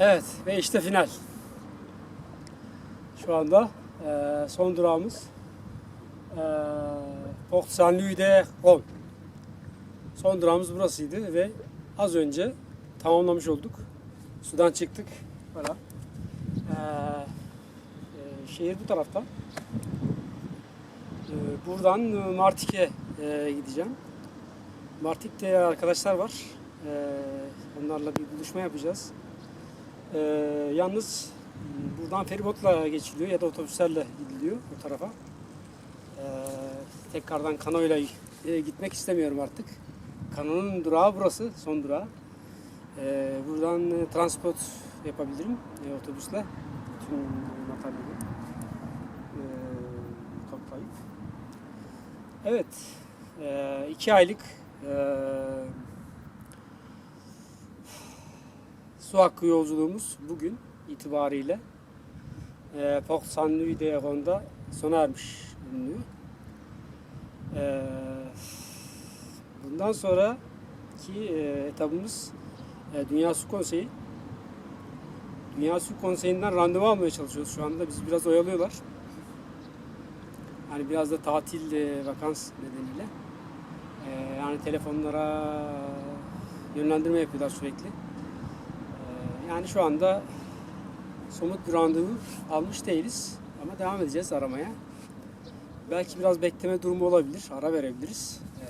Evet ve işte final. Şu anda eee, son durağımız eee Port Saint Louis de Rome. Son durağımız burasıydı ve az önce tamamlamış olduk. Sudan çıktık. Böyle. Eee, eee, şehir bu tarafta. Eee, buradan e, Martik'e eee, gideceğim. Martik'te arkadaşlar var. Eee, onlarla bir buluşma yapacağız. Eee, yalnız buradan feribotla geçiliyor ya da otobüslerle gidiliyor o tarafa. Eee, tekrardan kanoyla e, gitmek istemiyorum artık. Kanonun durağı burası, son durağı. Buradan e, transport yapabilirim e, otobüsle. Bütün materyali e, toplayıp. Evet, e, iki aylık e, su hakkı yolculuğumuz bugün itibariyle e, Port Saint Louis sona ermiş bulunuyor. E, bundan sonraki e, etabımız e, Dünya Su Konseyi. Dünya Su Konseyi'nden randevu almaya çalışıyoruz şu anda. Bizi biraz oyalıyorlar. Hani biraz da tatil e, vakans nedeniyle. E, yani telefonlara yönlendirme yapıyorlar sürekli. Yani şu anda somut bir randevu almış değiliz ama devam edeceğiz aramaya. Belki biraz bekleme durumu olabilir, ara verebiliriz. Ee,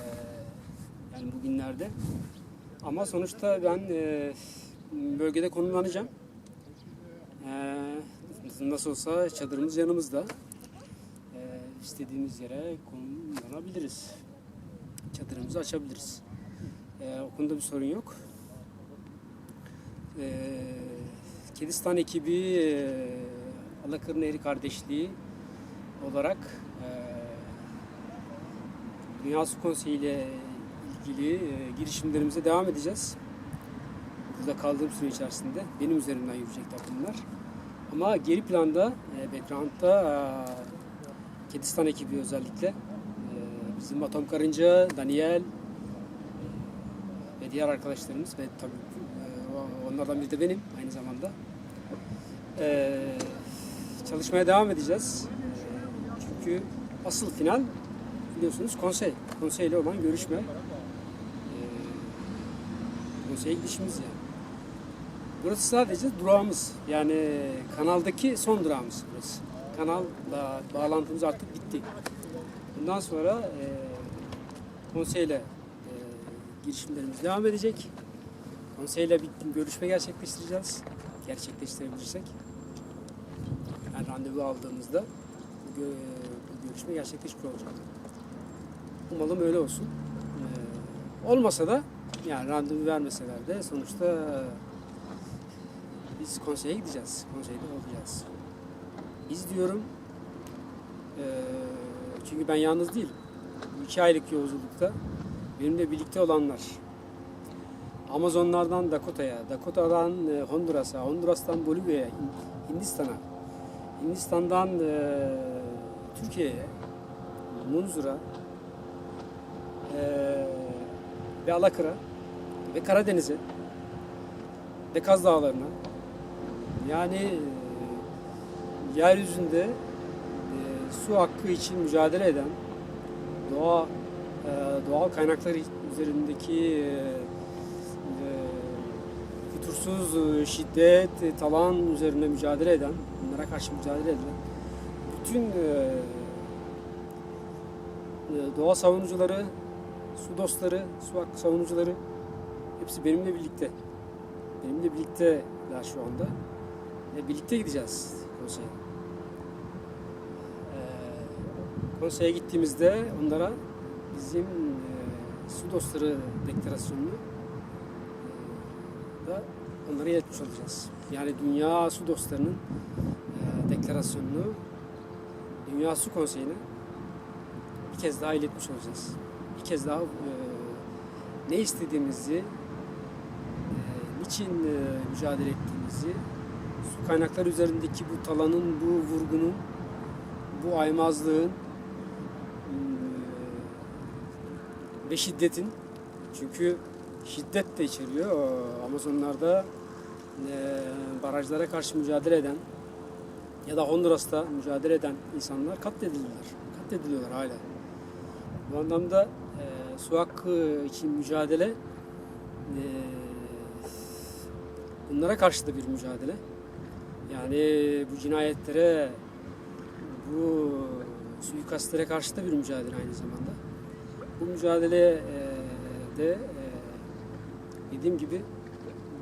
Yani bugünlerde. Ama sonuçta ben e, bölgede konumlanacağım. Ee, Nasıl olsa çadırımız yanımızda. Ee, istediğimiz yere konumlanabiliriz. Çadırımızı açabiliriz. Ee, o konuda bir sorun yok. Ee, Kedistan ekibi e, Alakır Nehri Kardeşliği olarak e, Dünya Su Konseyi ile ilgili e, girişimlerimize devam edeceğiz. Burada kaldığım süre içerisinde benim üzerimden yürüyecek bunlar. Ama geri planda, e, background'da Kedistan ekibi özellikle bizim Atom Karınca, Daniel ve diğer arkadaşlarımız ve tabii onlardan biri de benim aynı zamanda. E, çalışmaya devam edeceğiz. Çünkü asıl final biliyorsunuz konsey. Konseyle olan görüşme. E, konseye gidişimiz yani. Burası sadece durağımız. Yani kanaldaki son durağımız burası. Kanalla bağlantımız artık bitti. Bundan sonra e, konseyle e, girişimlerimiz devam edecek. Konseyle bir görüşme gerçekleştireceğiz. Gerçekleştirebilirsek. Randevu aldığımızda bu, gö- bu görüşme gerçekleşmiş olacak. Umalım öyle olsun. Ee, olmasa da yani randevu vermeseler de sonuçta e, biz konseye gideceğiz. Konseyde olacağız. Biz diyorum e, çünkü ben yalnız değilim. Bu iki aylık yolculukta benimle birlikte olanlar Amazonlardan Dakota'ya, Dakota'dan e, Honduras'a, Honduras'tan Bolivya'ya, Hin- Hindistan'a, Hindistan'dan e, Türkiye'ye, Munzur'a e, ve Alakır'a ve Karadeniz'e ve Kaz Dağları'na. Yani e, yeryüzünde e, su hakkı için mücadele eden doğa e, doğal kaynaklar üzerindeki e, fütursuz e, şiddet, e, talan üzerine mücadele eden, bunlara karşı mücadele eden bütün e, e, doğa savunucuları, su dostları, su hakkı savunucuları hepsi benimle birlikte. Benimle birlikteler şu anda. Ve birlikte gideceğiz konseye. Ee, konseye gittiğimizde onlara bizim e, su dostları deklarasyonunu e, da onlara iletmiş olacağız. Yani Dünya Su Dostları'nın e, deklarasyonunu Dünya Su Konseyi'ne bir kez daha iletmiş olacağız. Bir kez daha e, ne istediğimizi, e, niçin e, mücadele ettiğimizi, su kaynakları üzerindeki bu talanın, bu vurgunun, bu aymazlığın e, ve şiddetin çünkü şiddet de içeriyor. Amazonlarda e, barajlara karşı mücadele eden ya da Honduras'ta mücadele eden insanlar katledildiler. Katlediliyorlar hala. Bu anlamda e, su hakkı için mücadele e, bunlara karşı da bir mücadele. Yani bu cinayetlere, bu suikastlere karşı da bir mücadele aynı zamanda. Bu mücadele e, de e, dediğim gibi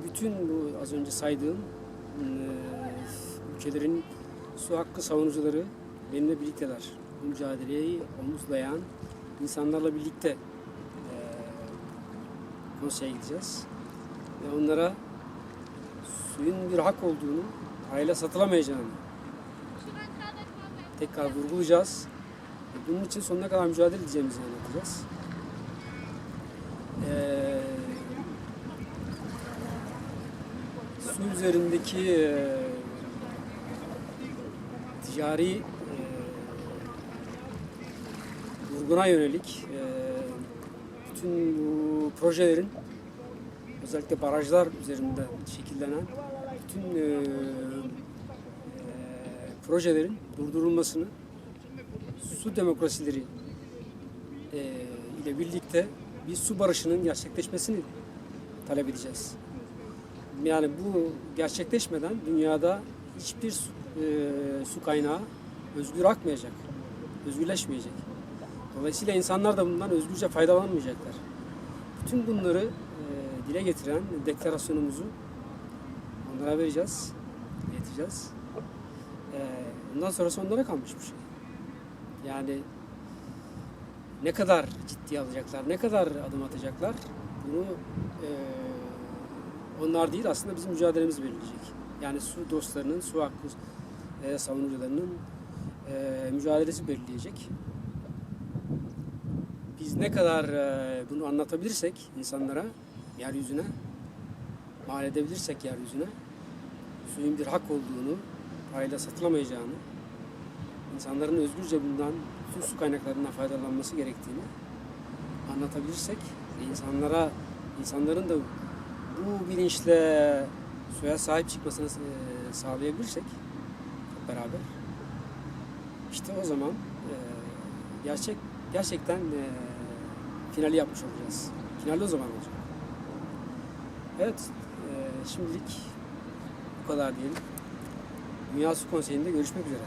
bütün bu az önce saydığım e, ülkelerin su hakkı savunucuları benimle birlikteler. Bu mücadeleyi omuzlayan insanlarla birlikte e, konseye gideceğiz. Ve onlara suyun bir hak olduğunu, parayla satılamayacağını tekrar vurgulayacağız. Bunun için sonuna kadar mücadele edeceğimizi anlatacağız. Ee, su üzerindeki e, ticari e, vurguna yönelik e, bütün bu projelerin özellikle barajlar üzerinde şekillenen bütün e, e, projelerin durdurulmasını su demokrasileri e, ile birlikte bir su barışının gerçekleşmesini talep edeceğiz. Yani bu gerçekleşmeden dünyada hiçbir su, e, su kaynağı özgür akmayacak, özgürleşmeyecek. Dolayısıyla insanlar da bundan özgürce faydalanmayacaklar. Bütün bunları e, dile getiren deklarasyonumuzu onlara vereceğiz, ileteceğiz. E, bundan sonrası onlara kalmış bir şey. Yani ne kadar ciddiye alacaklar, ne kadar adım atacaklar bunu e, onlar değil aslında bizim mücadelemiz belirleyecek. Yani su dostlarının, su hakkı e, savunucularının e, mücadelesi belirleyecek. Biz ne kadar e, bunu anlatabilirsek insanlara, yeryüzüne, mal edebilirsek yeryüzüne, suyun bir hak olduğunu, parayla satılamayacağını, insanların özgürce bundan bütün su kaynaklarından faydalanması gerektiğini anlatabilirsek insanlara insanların da bu bilinçle suya sahip çıkmasını e, sağlayabilirsek beraber işte o zaman e, gerçek gerçekten e, finali yapmış olacağız. Finali o zaman olacak. Evet, şimdilik bu kadar diyelim. Dünya Su Konseyi'nde görüşmek üzere.